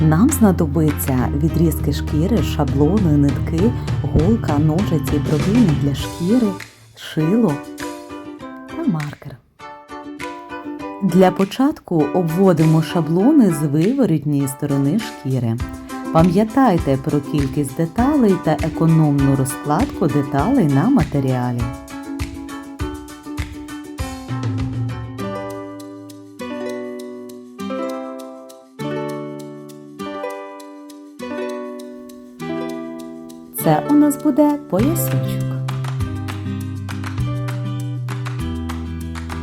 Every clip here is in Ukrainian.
Нам знадобиться відрізки шкіри, шаблони, нитки, голка, ножиці, пробійник для шкіри, шило та маркер. Для початку обводимо шаблони з виворітньої сторони шкіри. Пам'ятайте про кількість деталей та економну розкладку деталей на матеріалі. Це у нас буде поясочок.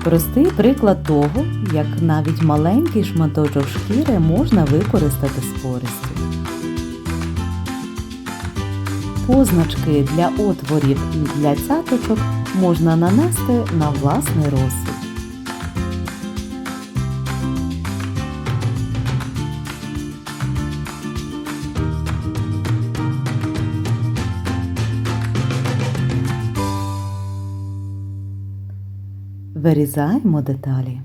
Простий приклад того, як навіть маленький шматочок шкіри можна використати з користю. Позначки для отворів і для цяточок можна нанести на власний розсуд. Вирізаємо деталі.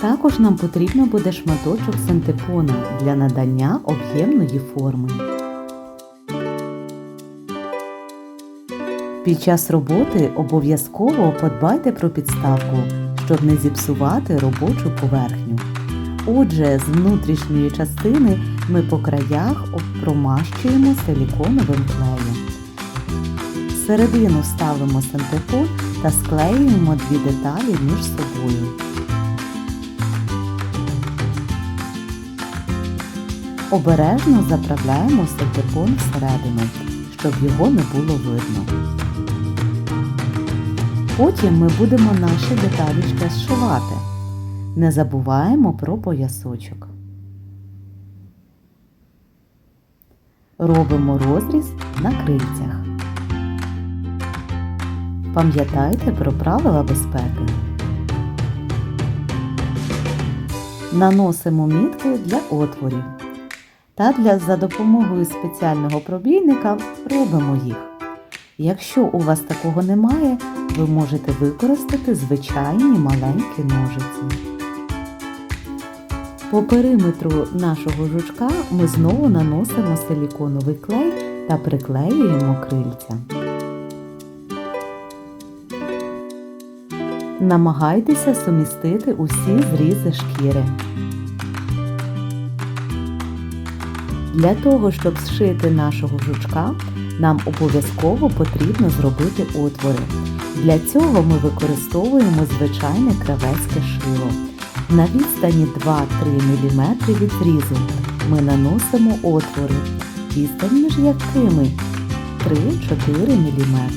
Також нам потрібно буде шматочок синтепона для надання об'ємної форми. Під час роботи обов'язково подбайте про підставку, щоб не зіпсувати робочу поверхню. Отже, з внутрішньої частини ми по краях промащуємо силіконовим клеєм. Всередину ставимо синтепон та склеюємо дві деталі між собою. Обережно заправляємо синтепон всередину, щоб його не було видно. Потім ми будемо наші деталі ще зшивати. Не забуваємо про поясочок. Робимо розріз на крильцях. Пам'ятайте про правила безпеки. Наносимо мітки для отворів та для за допомогою спеціального пробійника робимо їх. Якщо у вас такого немає, ви можете використати звичайні маленькі ножиці. По периметру нашого жучка ми знову наносимо силіконовий клей та приклеюємо крильця. Намагайтеся сумістити усі зрізи шкіри. Для того, щоб зшити нашого жучка, нам обов'язково потрібно зробити отвори. Для цього ми використовуємо звичайне кравецьке шило. На відстані 2-3 мм від зрізу ми наносимо отвори, відстань між якими 3-4 мм.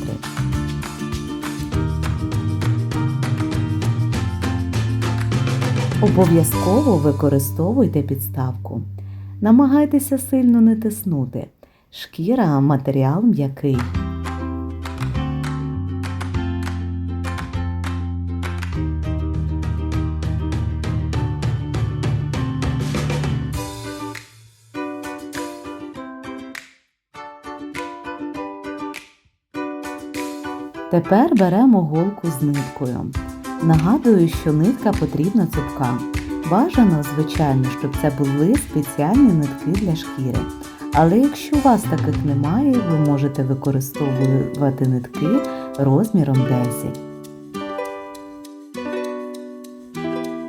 Обов'язково використовуйте підставку. Намагайтеся сильно не тиснути. Шкіра матеріал м'який. Тепер беремо голку з ниткою. Нагадую, що нитка потрібна цупка. Бажано, звичайно, щоб це були спеціальні нитки для шкіри. Але якщо у вас таких немає, ви можете використовувати нитки розміром 10.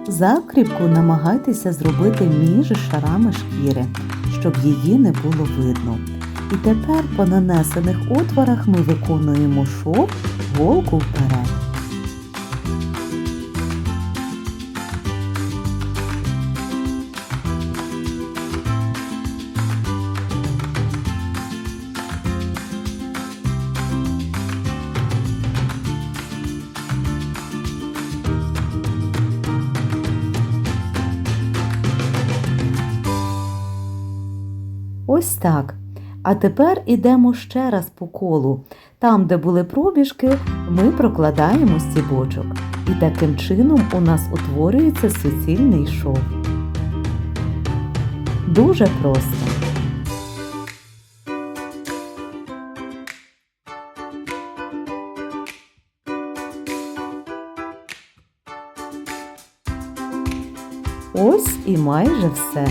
Закріпку намагайтеся зробити між шарами шкіри, щоб її не було видно. І тепер по нанесених отворах ми виконуємо шов голку вперед. Ось так. А тепер ідемо ще раз по колу. Там, де були пробіжки, ми прокладаємо стібочок. І таким чином у нас утворюється суцільний шов. Дуже просто. Ось і майже все.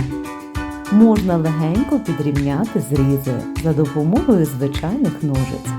Можна легенько підрівняти зрізи за допомогою звичайних ножиць.